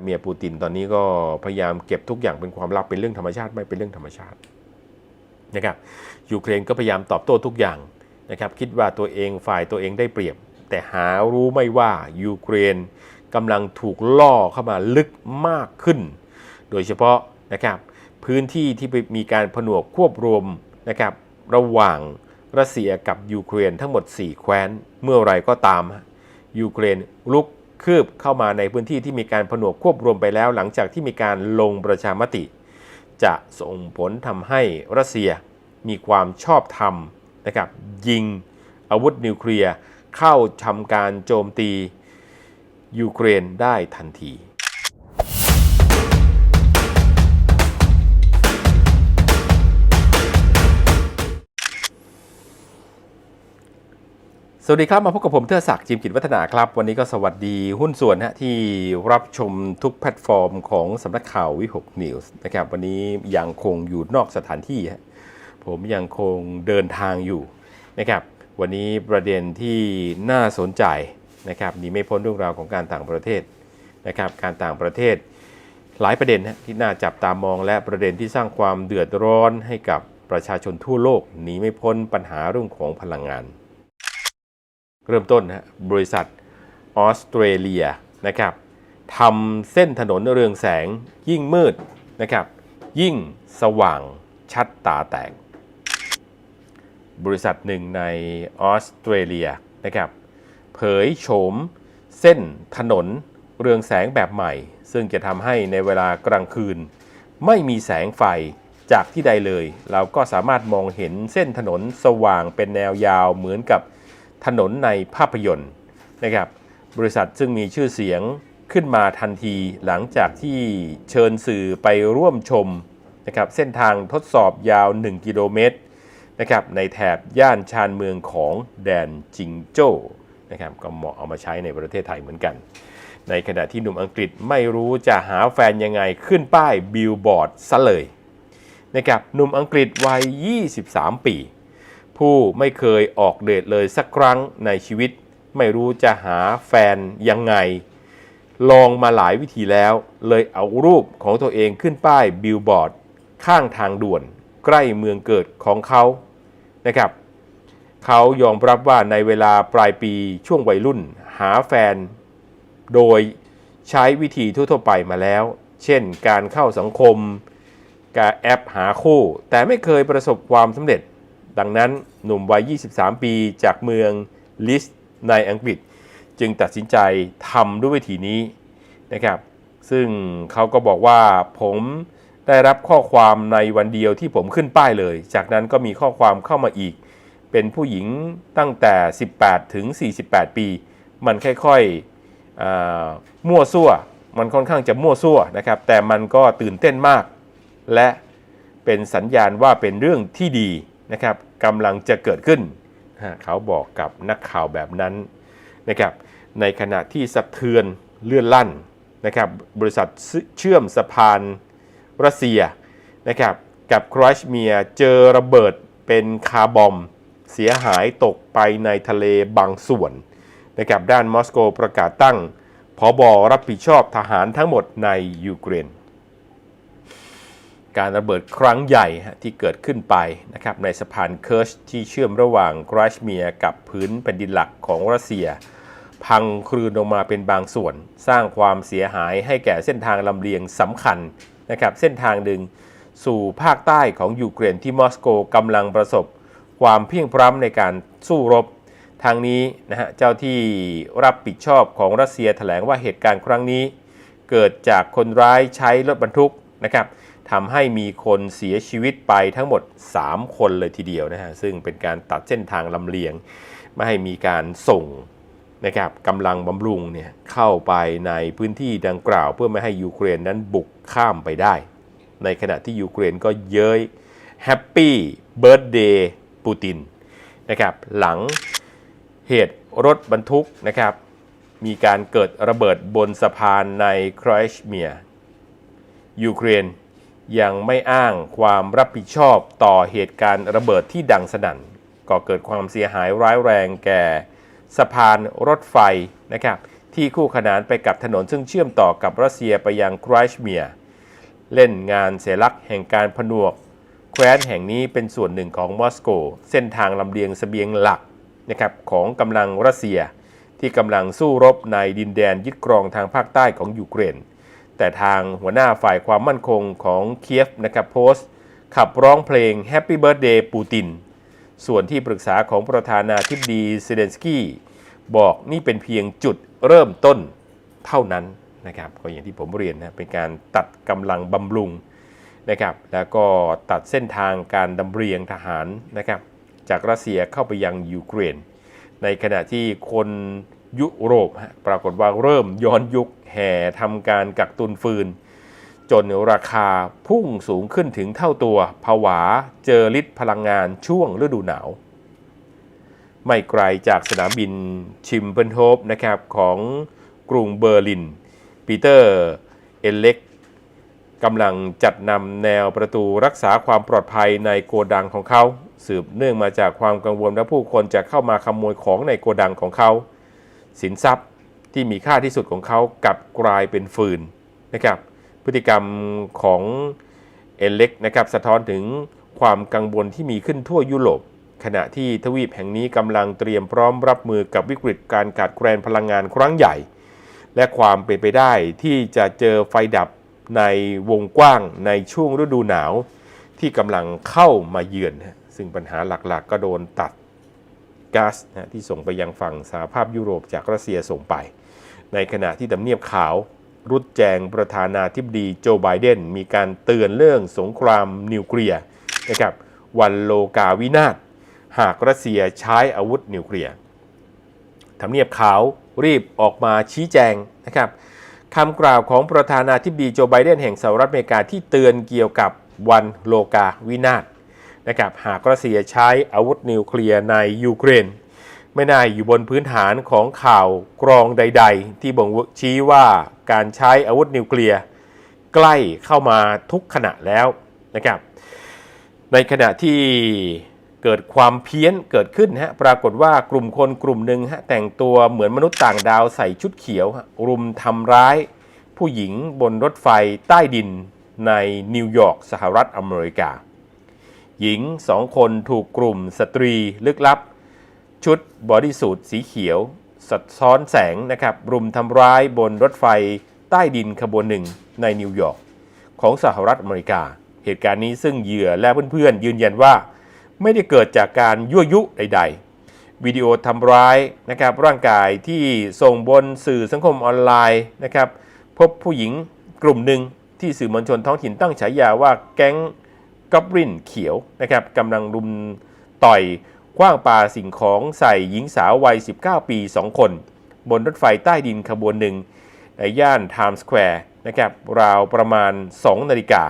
เมียปูตินตอนนี้ก็พยายามเก็บทุกอย่างเป็นความลับเป็นเรื่องธรรมชาติไม่เป็นเรื่องธรรมชาตินะครับยูเครนก็พยายามตอบโต้ทุกอย่างนะครับคิดว่าตัวเองฝ่ายตัวเองได้เปรียบ แต่หารู้ไม่ว่ายูเครนกำลังถูกล่อเข้ามาลึกมากขึ้น โดยเฉพาะนะครับพื้นที่ที่มีการผนวกควบรวมนะครับระหว่างรัสเซียกับยูเครนทั้งหมด 4 แคว้น เมื่อไรก็ตามยูเครนลุก คืบเข้ามาในพื้นที่ที่มีการผนวกควบรวมไปแล้ว หลังจากที่มีการลงประชามติ จะส่งผลทำให้รัสเซียมีความชอบธรรมนะครับยิงอาวุธนิวเคลียร์เข้าทำการโจมตียูเครนได้ทันที สวัสดีครับ มาพบกับผมเทอศักดิ์จิมกิจวัฒนาครับ วันนี้ก็สวัสดีหุ้นส่วนฮะที่รับชมทุกแพลตฟอร์มของสำนักข่าววิหกนิวส์นะครับวันนี้ยังคงอยู่นอกสถานที่ ผมยังคงเดินทางอยู่นะครับวันนี้ประเด็นที่น่าสนใจนะครับหนีไม่พ้นเรื่องราวของการต่างประเทศนะครับการต่างประเทศหลายประเด็นนะที่น่าจับตามองและประเด็นที่สร้างความเดือดร้อนให้กับประชาชนทั่วโลกหนีไม่พ้นปัญหาเรื่องของพลังงาน เริ่มต้นนะบริษัทออสเตรเลียนะครับทำเส้นถนนเรืองแสงยิ่งมืดนะครับ ยิ่งสว่างชัดตาแตก บริษัทหนึ่งในออสเตรเลียนะครับ เผยโฉมเส้นถนนเรืองแสงแบบใหม่ ซึ่งจะทำให้ในเวลากลางคืน ไม่มีแสงไฟจากที่ใดเลย เราก็สามารถมองเห็นเส้นถนนสว่างเป็นแนวยาวเหมือนกับ ถนนในภาพยนตร์นะครับบริษัทซึ่งมีชื่อเสียงขึ้นมาทันทีหลังจากที่เชิญสื่อไปร่วมชมนะครับเส้นทางทดสอบยาว 1 กิโลเมตรนะครับในแถบย่านชานเมืองของแดนจิงโจ้นะครับก็เหมาะเอามาใช้ในประเทศไทยเหมือนกัน ในขณะที่หนุ่มอังกฤษไม่รู้จะหาแฟนยังไงขึ้นป้ายบิลบอร์ดซะเลยนะครับหนุ่มอังกฤษวัย 23 ปี ผู้ไม่เคยออกเดทเลยสักครั้งในชีวิต ไม่รู้จะหาแฟนยังไง ลองมาหลายวิธีแล้ว เลยเอารูปของตัวเองขึ้นป้ายบิลบอร์ด ข้างทางด่วน ใกล้เมืองเกิดของเขานะครับเขายอมรับว่าในเวลาปลายปีช่วงวัยรุ่น หาแฟน โดยใช้วิธีทั่วๆไปมาแล้ว เช่นการเข้าสังคม การแอปหาคู่ แต่ไม่เคยประสบความสำเร็จ ดังนั้นหนุ่มวัย 23 ปีจากเมืองลิสในอังกฤษ จึงตัดสินใจทำด้วยวิธีนี้นะครับ ซึ่งเขาก็บอกว่าผมได้รับข้อความในวันเดียวที่ผมขึ้นป้ายเลย จากนั้นก็มีข้อความเข้ามาอีก เป็นผู้หญิงตั้งแต่ 18 ถึง 48 ปี มันค่อยๆอ่ามั่วซั่ว มันค่อนข้างจะมั่วซั่วนะครับ แต่มันก็ตื่นเต้นมาก และเป็นสัญญาณว่าเป็นเรื่องที่ดี นะครับกำลังจะเกิดขึ้น เขาบอกกับนักข่าวแบบนั้นนะครับในขณะที่สะเทือนเลื่อนลั่นนะครับบริษัทเชื่อมสะพานรัสเซียนะครับกับครอชเมียเจอระเบิดเป็นคาร์บอม เสียหายตกไปในทะเลบางส่วนนะครับด้านมอสโกประกาศตั้งผอบอรับผิดชอบทหารทั้งหมดในยูเครน การระเบิดครั้งใหญ่ที่เกิดขึ้นไปนะครับในสะพานเคิร์ชที่เชื่อมระหว่างกราชเมียกับพื้นแผ่นดินหลักของรัสเซีย พังคลืนลงมาเป็นบางส่วน สร้างความเสียหายให้แก่เส้นทางลำเลียงสำคัญนะครับเส้นทางหนึ่งสู่ภาคใต้ของยูเครนที่มอสโกกำลังประสบ ความเพียงพร้ำในการสู้รบ ทางนี้นะฮะเจ้าที่รับผิดชอบของรัสเซียแถลงว่าเหตุการณ์ครั้งนี้ เกิดจากคนร้ายใช้รถบรรทุกนะครับ ทำให้มีคนเสียชีวิตไปทั้งหมด 3 คนเลยทีเดียวนะฮะซึ่งเป็นการตัดเส้นทางลำเลียง ไม่ให้มีการส่งนะครับกำลังบำรุงเนี่ยเข้าไปในพื้นที่ดังกล่าว เพื่อไม่ให้ยูเครนนั้นบุกข้ามไปได้ ในขณะที่ยูเครนก็เย้ยแฮปปี้เบิร์ดเดย์ปูตินนะครับหลังเหตุรถบรรทุกนะครับมีการเกิดระเบิดบนสะพานในครอชเมียยูเครน ยังไม่อ้างความรับผิดชอบต่อเหตุการณ์ระเบิดที่ดังสนั่นก่อเกิดความเสียหายร้ายแรงแก่สะพานรถไฟนะครับที่คู่ขนานไปกับถนนซึ่งเชื่อมต่อกับรัสเซียไปยังไครชเมียเล่นงานเสลักษ์แห่งการผนวก แคว้นแห่งนี้เป็นส่วนหนึ่งของมอสโก เส้นทางลำเลียงเสบียงหลักนะครับของกำลังรัสเซีย ที่กำลังสู้รบในดินแดนยึดครองทางภาคใต้ของยูเครน แต่ทางหัวหน้าฝ่ายความมั่นคงของเคียฟนะครับโพสต์ ขับร้องเพลง Happy Birthday ปูติน ส่วนที่ปรึกษาของประธานาธิบดีเซเลนสกี้บอกนี่เป็นเพียงจุดเริ่มต้นเท่านั้นนะครับก็อย่างที่ผมเรียนนะเป็นการตัดกำลังบำรุงนะครับแล้วก็ตัดเส้นทางการดำเรียงทหารนะครับจากรัสเซียเข้าไปยังยูเครน ในขณะที่คน ยุโรปปรากฏว่าเริ่มย้อนยุคแห่ทำการกักตุนฟืน จนราคาพุ่งสูงขึ้นถึงเท่าตัวผวาเจอฤทธิ์พลังงานช่วงฤดูหนาว ไม่ไกลจากสนามบินชิมเปิลโฮปนะครับของกรุงเบอร์ลิน ปีเตอร์เอเล็กกำลังจัดนำแนวประตูรักษาความปลอดภัยในโกดังของเขา สืบเนื่องมาจากความกังวลว่าผู้คนจะเข้ามาขโมยของในโกดังของเขา สินทรัพย์ที่มีค่าที่สุดของเขากลับกลายเป็นฟืนนะครับ พฤติกรรมของเอเล็กนะครับสะท้อนถึงความกังวลที่มีขึ้นทั่วยุโรปขณะที่ทวีปแห่งนี้กำลังเตรียมพร้อมรับมือกับวิกฤตการขาดแคลนพลังงานครั้งใหญ่ และความเป็นไปได้ที่จะเจอไฟดับในวงกว้างในช่วงฤดูหนาว ที่กำลังเข้ามาเยือน ซึ่งปัญหาหลักๆก็โดนตัด ก๊าซนะที่ส่งไปยังฝั่งสหภาพยุโรปจากรัสเซียส่งไป ในขณะที่ตำเนียบขาวรุดแจงประธานาธิบดีโจไบเดนมีการเตือนเรื่องสงครามนิวเคลียร์นะครับวันโลกาวินาศหากรัสเซียใช้อาวุธนิวเคลียร์ทำเนียบขาวรีบออกมาชี้แจงนะครับคำกล่าวของประธานาธิบดีโจไบเดนแห่งสหรัฐอเมริกาที่เตือนเกี่ยวกับวันโลกาวินาศ นะครับหากรัสเซียใช้อาวุธนิวเคลียร์ในยูเครน ไม่น่าอยู่บนพื้นฐานของข่าวกรองใด ๆ ที่บ่งชี้ว่าการใช้อาวุธนิวเคลียร์ใกล้เข้ามาทุกขณะแล้วนะครับในขณะที่เกิดความเพี้ยนเกิดขึ้นฮะปรากฏว่ากลุ่มคนกลุ่มหนึ่งฮะแต่งตัวเหมือนมนุษย์ต่างดาวใส่ชุดเขียวฮะรุมทำร้าย ผู้หญิงบนรถไฟใต้ดินในนิวยอร์กสหรัฐอเมริกา หญิงสองคนถูกกลุ่มสตรีลึกลับ ชุดบอดี้สูทสีเขียวสะท้อนแสงนะครับรุมทำร้ายบนรถไฟใต้ดินขบวนหนึ่งในนิวยอร์กของสหรัฐอเมริกา เหตุการณ์นี้ซึ่งเหยื่อและเพื่อนๆยืนยันว่า ไม่ได้เกิดจากการยั่วยุใด ๆ วิดีโอทำร้ายนะครับร่างกายที่ส่งบนสื่อสังคมออนไลน์นะครับพบผู้หญิงกลุ่มหนึ่งที่สื่อมวลชนท้องถิ่นตั้งฉายาว่าแก๊ง กอบรินเขียวนะครับกำลังรุมต่อยคว้างปาสิ่งของใส่หญิงสาววัย 19 ปี 2 คน บนรถไฟใต้ดินขบวนหนึ่ง ในย่านไทม์สแควร์นะครับราวประมาณ 2 นาฬิกา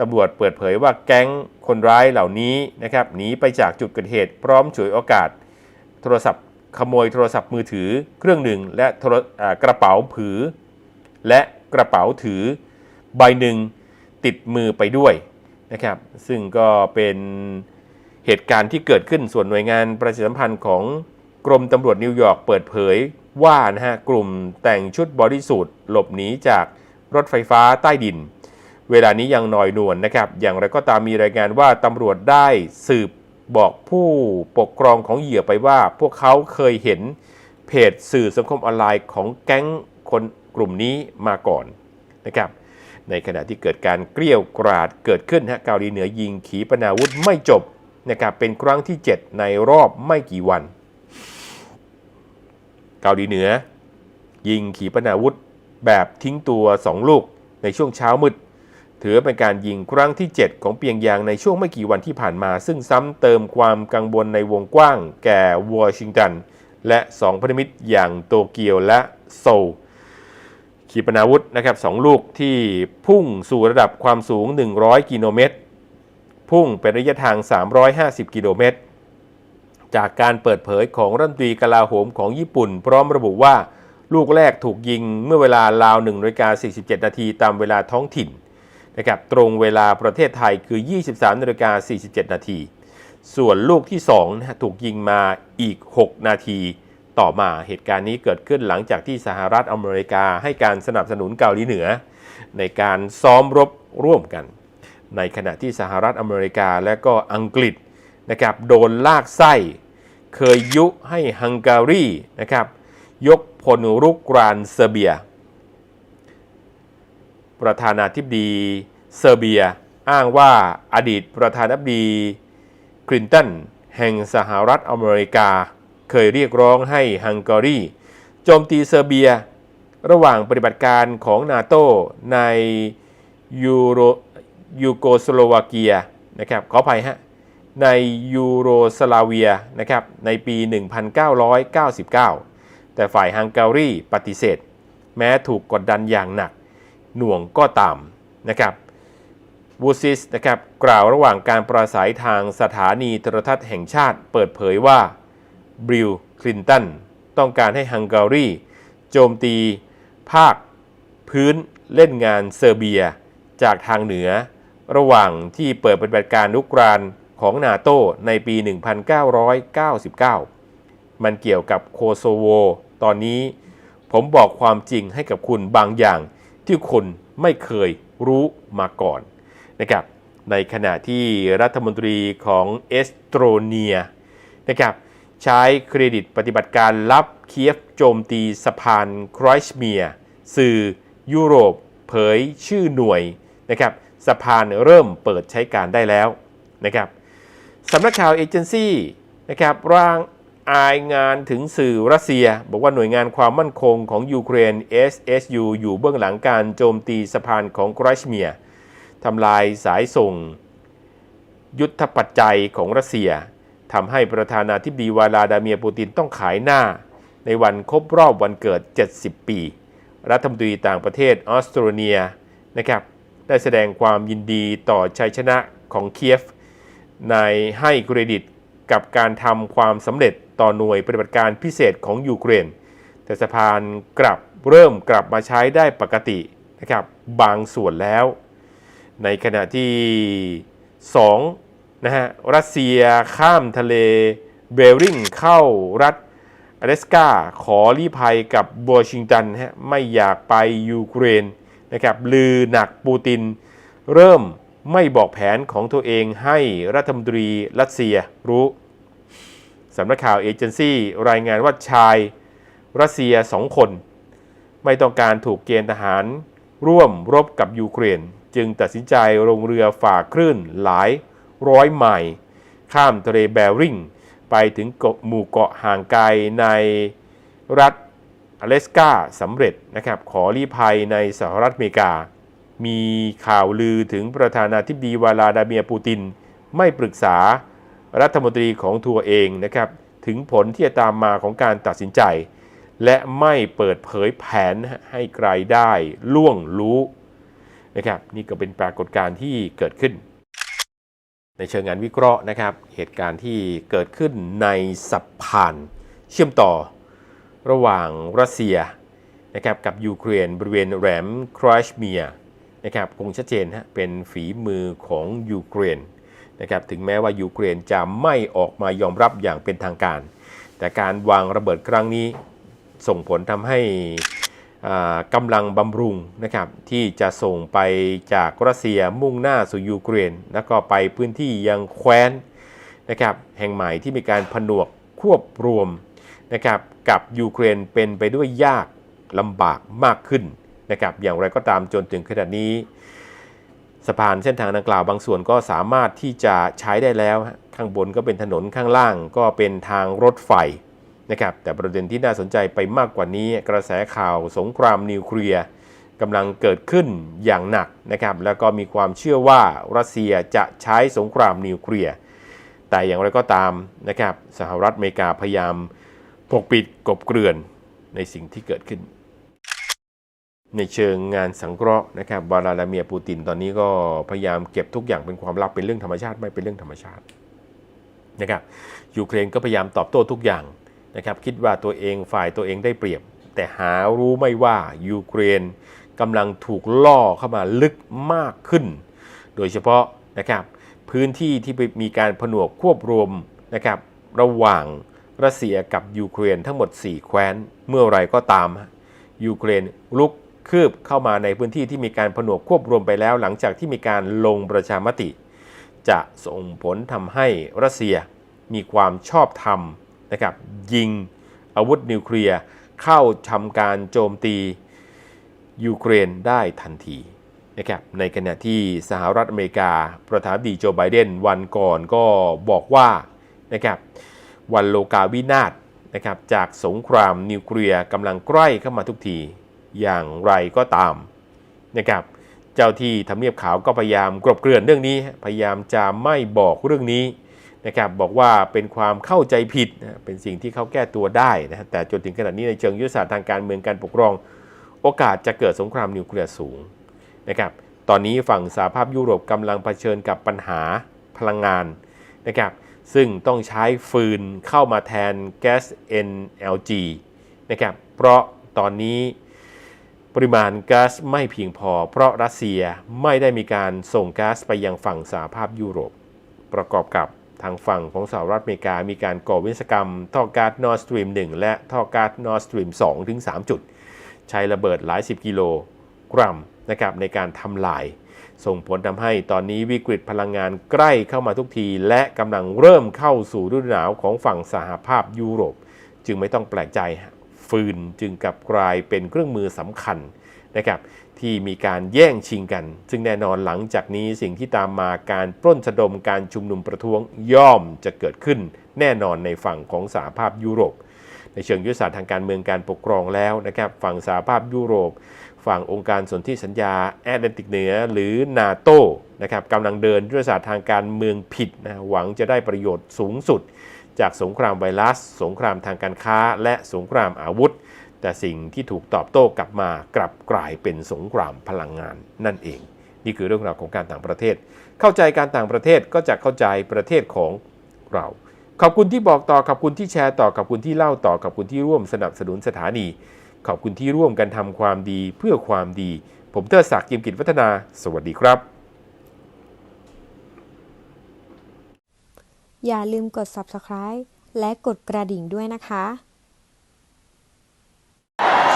ตำรวจเปิดเผยว่าแก๊งคนร้ายเหล่านี้นะครับหนีไปจากจุดเกิดเหตุพร้อมฉวยโอกาส โทรศัพท์ขโมยโทรศัพท์มือถือเครื่องหนึ่ง และรกระเป๋าผือ และกระเป๋าถือ ใบหนึ่งติดมือไปด้วย นะครับ ซึ่งก็เป็นเหตุการณ์ที่เกิดขึ้นส่วนหน่วยงานประชาสัมพันธ์ของกรมตำรวจนิวยอร์กเปิดเผยว่านะฮะกลุ่มแต่งชุดบอดี้สูทหลบหนีจากรถไฟฟ้าใต้ดิน เวลานี้ยังหน่อยนวนนะครับ อย่างไรก็ตามมีรายงานว่าตำรวจได้สืบบอกผู้ปกครองของเหยื่อไปว่า พวกเขาเคยเห็นเพจสื่อสังคมออนไลน์ของแก๊งคนกลุ่มนี้มาก่อนนะครับ ในขณะที่เกิดการเกลี้ยวกราดเกิดขึ้นฮะเกาหลีเหนือยิงขีปนาวุธไม่จบนะครับเป็นครั้งที่ 7 ในรอบไม่กี่วัน เกาหลีเหนือ ยิงขีปนาวุธแบบทิ้งตัว 2 ลูกในช่วงเช้ามืดถือเป็นการยิงครั้งที่ 7 ของเปียงยางในช่วงไม่กี่วันที่ผ่านมา ซึ่งซ้ำเติมความกังวลในวงกว้าง แก่วอชิงตัน และ 2พันธมิตรอย่างโตเกียวและโซล ขีปนาวุธนะครับสองลูกที่พุ่งสู่ระดับความสูง 100 กิโลเมตร พุ่งเป็นระยะทาง 350 กิโลเมตร จากการเปิดเผยของรัฐมนตรีกลาโหมของญี่ปุ่น พร้อมระบุว่าลูกแรกถูกยิงเมื่อเวลาราว1นาฬิกา47 นาทีตามเวลาท้องถิ่นนะครับตรงเวลาประเทศไทยคือ 23นาฬิกา47 นาที ส่วนลูกที่2นะฮะถูกยิงมาอีก 6 นาที ต่อมาเหตุการณ์นี้เกิดขึ้นหลังจากที่สหรัฐอเมริกาให้การสนับสนุนเกาหลีเหนือ ในการซ้อมรบร่วมกัน ในขณะที่สหรัฐอเมริกาและก็อังกฤษนะครับโดนลากไส้ เคยยุให้ฮังการีนะครับยกพลรุกรานเซอร์เบีย ประธานาธิบดีเซอร์เบีย อ้างว่าอดีตประธานาธิบดีคลินตันแห่งสหรัฐอเมริกา เคยเรียกร้องให้ฮังการีโจมตีเซอร์เบีย ระหว่างปฏิบัติการของนาโตในยูโรยูโกสโลวาเกียนะครับขออภัยฮะในยูโรสลาเวียนะครับในปี 1999 แต่ฝ่ายฮังการีปฏิเสธ แม้ถูกกดดันอย่างหนัก หน่วงก็ตามนะครับวูซิสนะครับกล่าวระหว่างการปราศัยทางสถานีโทรทัศน์แห่งชาติเปิดเผยว่า บิลคลินตันต้องการให้ฮังการีโจมตีภาคพื้นเล่นงานเซอร์เบียจากทางเหนือ ระหว่างที่เปิดปฏิบัติการลุกรานของนาโตในปี 1999 มันเกี่ยวกับโคโซโว ตอนนี้ผมบอกความจริงให้กับคุณบางอย่างที่คุณไม่เคยรู้มาก่อนนะครับในขณะที่รัฐมนตรีของเอสโตรเนียนะครับ ใช้เครดิตปฏิบัติการลับเคียฟโจมตีสะพานครอยชเมียสื่อยุโรปเผยชื่อหน่วยนะครับสะพานเริ่มเปิดใช้การได้แล้วนะครับสำนักข่าวเอเจนซี่นะครับร่างอายงานถึงสื่อรัสเซีย บอกว่าหน่วยงานความมั่นคงของยูเครน SSU อยู่เบื้องหลังการโจมตีสะพานของครอยชเมียทำลายสายส่ง ยุทธปัจจัยของรัสเซีย ทำให้ประธานาธิบดีวลาดาเมียปูตินต้องขายหน้า ในวันครบรอบวันเกิด 70 ปี รัฐมนตรีต่างประเทศออสเตรเลียนะครับได้แสดงความยินดีต่อชัยชนะของเคียฟ ในให้เครดิตกับการทำความสำเร็จต่อหน่วยปฏิบัติการพิเศษของยูเครน แต่สะพานกลับเริ่มกลับมาใช้ได้ปกตินะครับบางส่วนแล้ว ในขณะที่ 2 นะฮะรัสเซียข้ามทะเลเบริงเข้ารัฐอเลสกาขอลี้ภัยกับวอชิงตันฮะไม่อยากไปยูเครนนะครับลือหนักปูติน เริ่มไม่บอกแผนของตัวเองให้รัฐมนตรีรัสเซียรู้สำนักข่าวเอเจนซี่รายงานว่าชายรัสเซียสองคน ไม่ต้องการถูกเกณฑ์ทหารร่วมรบกับยูเครน จึงตัดสินใจลงเรือฝ่าคลื่นหลาย ร้อยไมล์ข้ามทะเลแบริงไปถึงเกาะหมู่เกาะห่างไกลในรัฐอเลสกาสำเร็จนะครับขอลี้ภัยในสหรัฐอเมริกา มีข่าวลือถึงประธานาธิบดีวลาดาเมียปูติน ไม่ปรึกษารัฐมนตรีของทัวร์เองนะครับถึงผลที่จะตามมาของการตัดสินใจ และไม่เปิดเผยแผนให้ใครได้ล่วงรู้นะครับนี่ก็เป็นปรากฏการณ์ที่เกิดขึ้น ในเชิงงานวิเคราะห์นะครับ เหตุการณ์ที่เกิดขึ้นในสะพานเชื่อมต่อระหว่างรัสเซียนะครับกับยูเครนบริเวณแหลมครอชเมียนะครับคงชัดเจนฮะเป็นฝีมือของยูเครนนะครับถึงแม้ว่ายูเครนจะไม่ออกมายอมรับอย่างเป็นทางการ แต่การวางระเบิดครั้งนี้ส่งผลทำให้ กำลังบำรุงนะครับที่จะส่งไปจากรัสเซียมุ่งหน้าสู่ยูเครน แล้วก็ไปพื้นที่ยังแคว้นนะครับแห่งใหม่ที่มีการผนวกควบรวมนะครับกับยูเครนเป็นไปด้วยยากลำบากมากขึ้นนะครับอย่างไรก็ตามจนถึงขณะนี้สะพานเส้นทางดังกล่าวบางส่วนก็สามารถที่จะใช้ได้แล้ว ข้างบนก็เป็นถนนข้างล่างก็เป็นทางรถไฟ นะครับแต่ประเด็นที่น่าสนใจไปมากกว่านี้ กระแสข่าวสงครามนิวเคลียร์กำลังเกิดขึ้นอย่างหนักนะครับแล้วก็มีความเชื่อว่ารัสเซียจะใช้สงครามนิวเคลียร์แต่อย่างไรก็ตามนะครับสหรัฐอเมริกาพยายามปกปิดกบเกลื่อนในสิ่งที่เกิดขึ้น ในเชิงงานสังเคราะห์นะครับวลาดาเมียร์ปูตินตอนนี้ก็พยายามเก็บทุกอย่างเป็นความลับเป็นเรื่องธรรมชาติไม่เป็นเรื่องธรรมชาตินะครับยูเครนก็พยายามตอบโต้ทุกอย่าง นะครับคิดว่าตัวเองฝ่ายตัวเองได้เปรียบ แต่หารู้ไม่ว่ายูเครนกำลังถูกล่อเข้ามาลึกมากขึ้น โดยเฉพาะนะครับพื้นที่ที่มีการผนวกควบรวมนะครับระหว่างรัสเซียกับยูเครนทั้งหมด 4 แคว้นเมื่อไรก็ตามยูเครนลุกคืบเข้ามาในพื้นที่ที่มีการผนวกควบรวมไปแล้ว หลังจากที่มีการลงประชามติ จะส่งผลทำให้รัสเซียมีความชอบธรรม นะครับยิงอาวุธนิวเคลียร์เข้าทำการโจมตียูเครนได้ทันทีนะครับในขณะที่สหรัฐอเมริกาประธานาธิบดีโจไบเดนวันก่อนก็บอกว่านะครับวันโลกาวินาศนะครับจากสงครามนิวเคลียร์กำลังใกล้เข้ามาทุกทีอย่างไรก็ตามนะครับเจ้าที่ทำเนียบขาวก็พยายามกลบเกลื่อนเรื่องนี้ พยายามจะไม่บอกเรื่องนี้ นะครับบอกว่าเป็นความเข้าใจผิดนะเป็นสิ่งที่เขาแก้ตัวได้นะแต่จนถึงขณะนี้ในเชิงยุทธศาสตร์ทางการเมืองการปกครอง โอกาสจะเกิดสงครามนิวเคลียร์สูงนะครับตอนนี้ฝั่งสหภาพยุโรปกำลังเผชิญกับปัญหาพลังงานนะครับซึ่งต้องใช้ฟืนเข้ามาแทนแก๊ส NLG นะครับเพราะตอนนี้ปริมาณก๊าซไม่เพียงพอ เพราะรัสเซียไม่ได้มีการส่งก๊าซไปยังฝั่งสหภาพยุโรป ประกอบกับ ทางฝั่งของสหรัฐอเมริกามีการก่อวิศกรรม ท่อก๊าซ Nord Stream 1และท่อก๊าซ Nord Stream 2ถึง 3 จุด ใช้ระเบิดหลายสิบกิโลกรัมนะครับในการทำลาย ส่งผลทำให้ตอนนี้วิกฤตพลังงานใกล้เข้ามาทุกที และกำลังเริ่มเข้าสู่ฤดูหนาวของฝั่งสหภาพยุโรป จึงไม่ต้องแปลกใจ ฟืนจึงกลับกลายเป็นเครื่องมือสำคัญ นะครับที่มีการแย่งชิงกัน ซึ่งแน่นอนหลังจากนี้สิ่งที่ตามมาการปล้นสะดมการชุมนุมประท้วงย่อมจะเกิดขึ้น แน่นอนในฝั่งของสหภาพยุโรป ในเชิงยุทธศาสตร์ทางการเมืองการปกครองแล้วนะครับฝั่งสหภาพยุโรป ฝั่งองค์การสนธิสัญญาแอตแลนติกเหนือหรือนาโตนะครับกำลังเดินยุทธศาสตร์ทางการเมืองผิดนะหวังจะได้ประโยชน์สูงสุด จากสงครามไวรัส สงครามทางการค้า และสงครามอาวุธ แต่สิ่งที่ถูกตอบโต้กลับมากลับกลายเป็นสงครามพลังงานนั่นเอง นี่คือเรื่องราวของการต่างประเทศ เข้าใจการต่างประเทศก็จะเข้าใจประเทศของเรา ขอบคุณที่บอกต่อขอบคุณที่แชร์ต่อขอบคุณที่เล่าต่อขอบคุณที่ร่วมสนับสนุนสถานี ขอบคุณที่ร่วมกันทำความดีเพื่อความดี ผมเตอร์ศักดิ์ยิมกิจวัฒนา สวัสดีครับ อย่าลืมกด subscribe และกดกระดิ่งด้วยนะคะ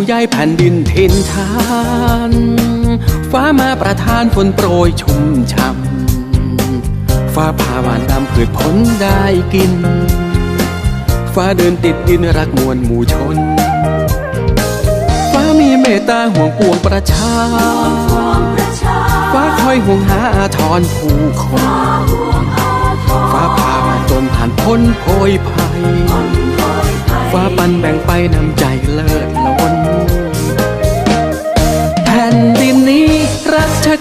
ฟ้ายหมู่ใยแผ่นดินทินทาน ฟ้ามาประทานฝนโปรยชุ่มช่ำฟ้าพาหวานดำพืชผลได้กิน ฟ้าเดินติดดินรักมวลหมู่ชน ฟ้ามีเมตตาห่วงปวงประชา ฟ้าคอยห่วงหาอาทรผู้คน ฟ้าพาหวานตนผ่านพ้นโพยภัยฟ้าปันแบ่งไปน้ำใจเลิศล้น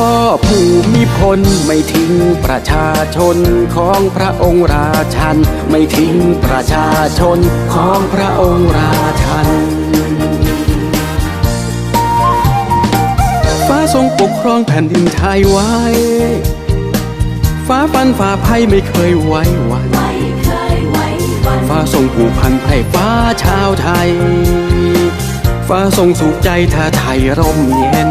พ่อผู้มีพลไม่ทิ้งประชาชนของพระองค์ราชัน ไม่ทิ้งประชาชนของพระองค์ราชัน ฟ้าทรงปกครองแผ่นดินไทยไว้ ฟ้าฟันฝ่าภัยไม่เคยไว้วันฟ้าทรงผูกพันไพร่ฟ้าชาวไทย ฟ้าทรงสุขใจถ้าไทยร่มเย็น